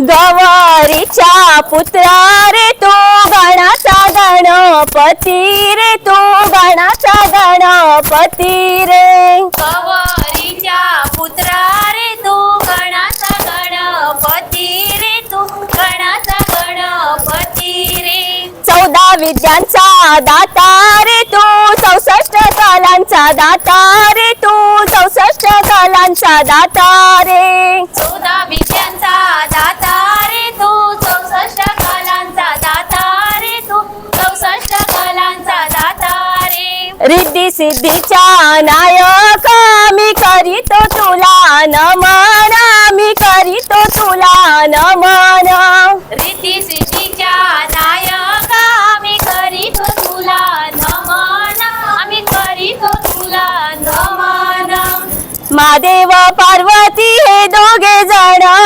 गवारीच्या पुत्रा रे तो गणाचा गणपती रे तो गणाचा गणपती रे. विद्यांचा दाता रे तू चौसष्ट कलांचा दाता रे तू चौसष्ट कलांचा दाता रे. चौदा विद्यांचा दाता रे तू चौसष्ट कालांचा दाता रे तू चौसष्ट कालांचा दाता रे. रिद्धी सिद्धीचा नायक मी करीत महादेव पार्वती हे दोघे जणा.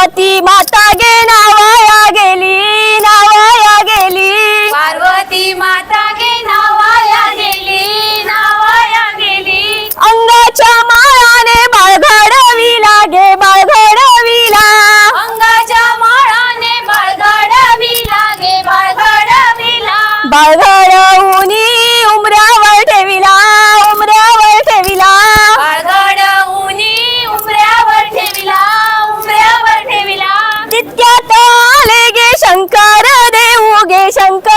Mati, mati. शंकर देव गे शंकर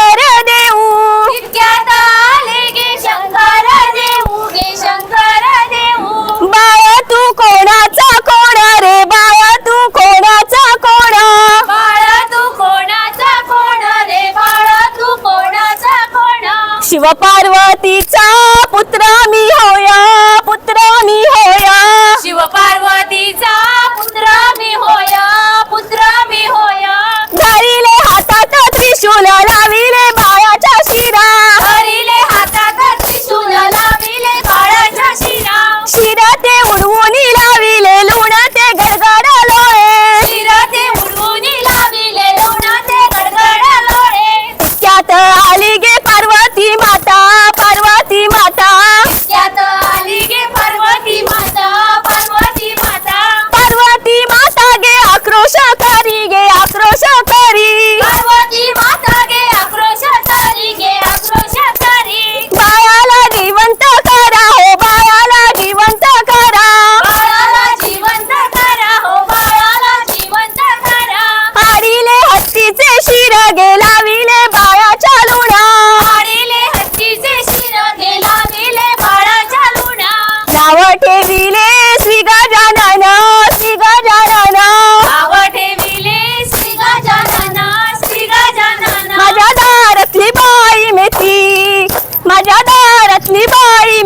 ni bari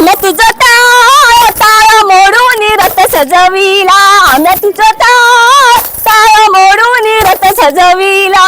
आन तुझं ताळ ताळ मोडून रथ सजविला. आन तुझं ताळ ताळ मोडून रथ सजविला.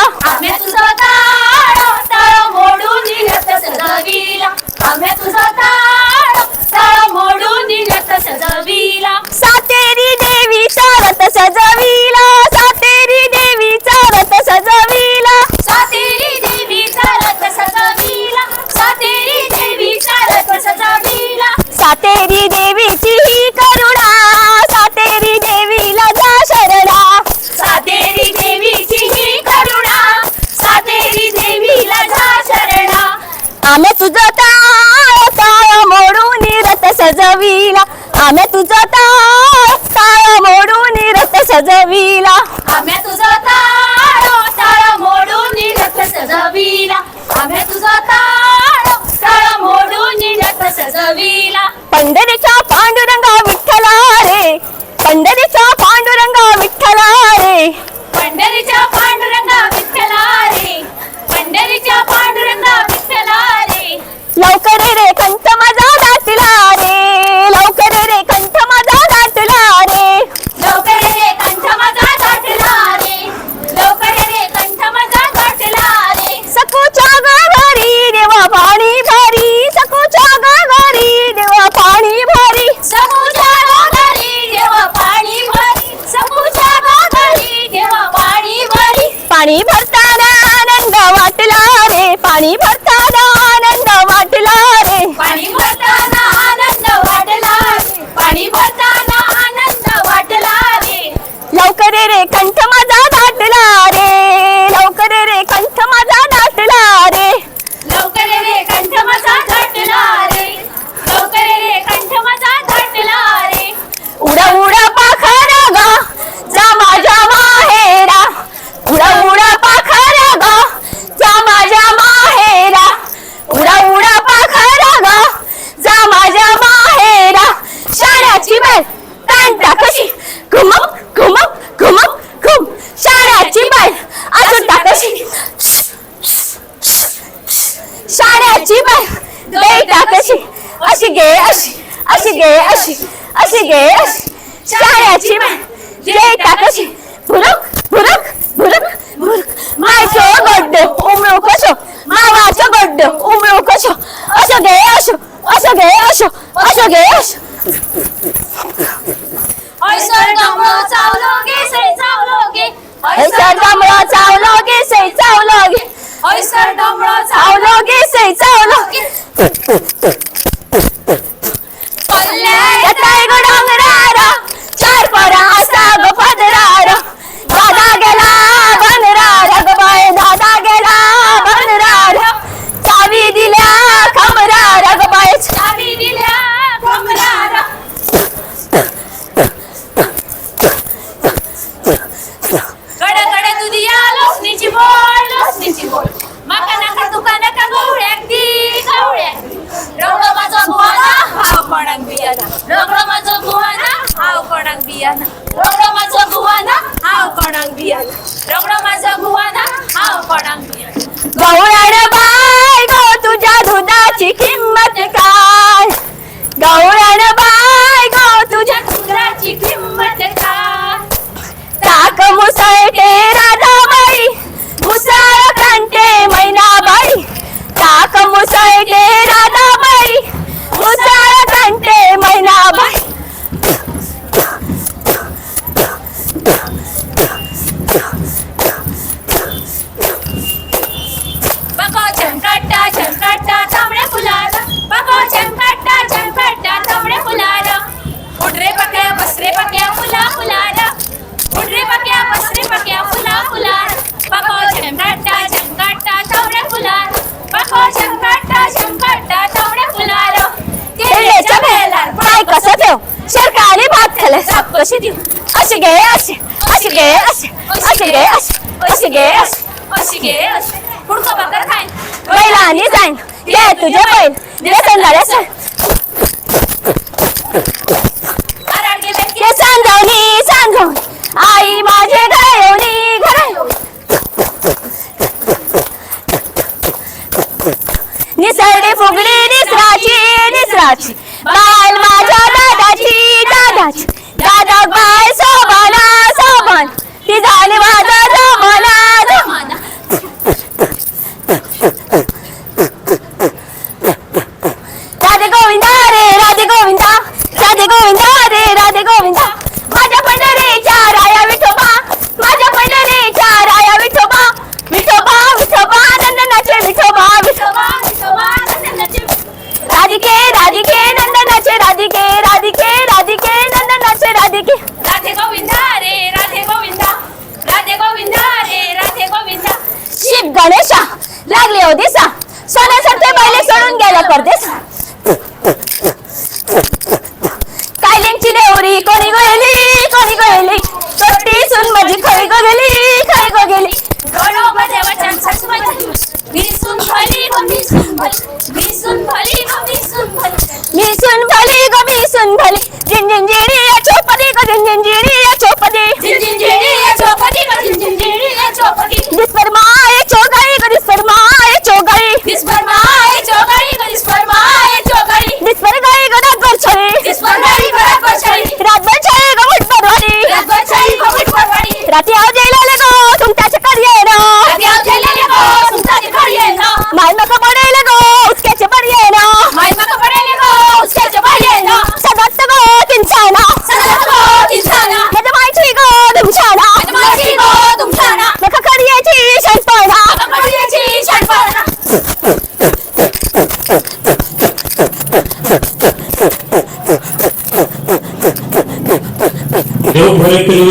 सजविला. आम्ही तुझा ताळ ताळ मोडून रथ सजविला. आम्ही तुझा ताळ ताळ मोडून रथ सजविला. आम्ही तुझा ताळ ताळ मोडून रथ सजविला. पंढरीचा पांडुरंगा विठ्ठला रे पंढरीच्या पांडुरंगा शाळ्याची जे टाकशी भुरक भुरक भुरक भुरक मायचो गड्ड उमळो कसो मावाचो गड्ड उमळो कसो असो घे असो असो घे असो असो घे असो हयसर गमलो चावलो गे सै चावलो गे हयसर गमलो चावलो गे सै चावलो गे हयसर गमलो चावलो गे सै चावलो गे अशी देऊ. असे घे असे. असे घे असे. असे घे असे. असे घे असे. अशी घे असे. पुढचा पगार खाईन. बैलाने जाईन. घे तुझे बैल. दे सण राधिके राधिके राधिके राधिके नंदनाचे राधिके राधे गोविंदा रे राधे गोविंदा. राधे गोविंदा रे राधे गोविंदा. शिव गणेशा लागले हो दिसा. सोन्यासारखे बैले सोडून गेला परदेश कायलिंगची नेवरी कोणी गोयली कोणी गोयली. कट्टी सुन माझी खळी गोयली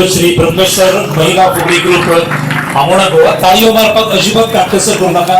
श्री ब्रह्मेश्वर महिला फुगडी ग्रुप आमोणा गोवा ताळीओ मार्फत अजिबात काटकसर करू नका.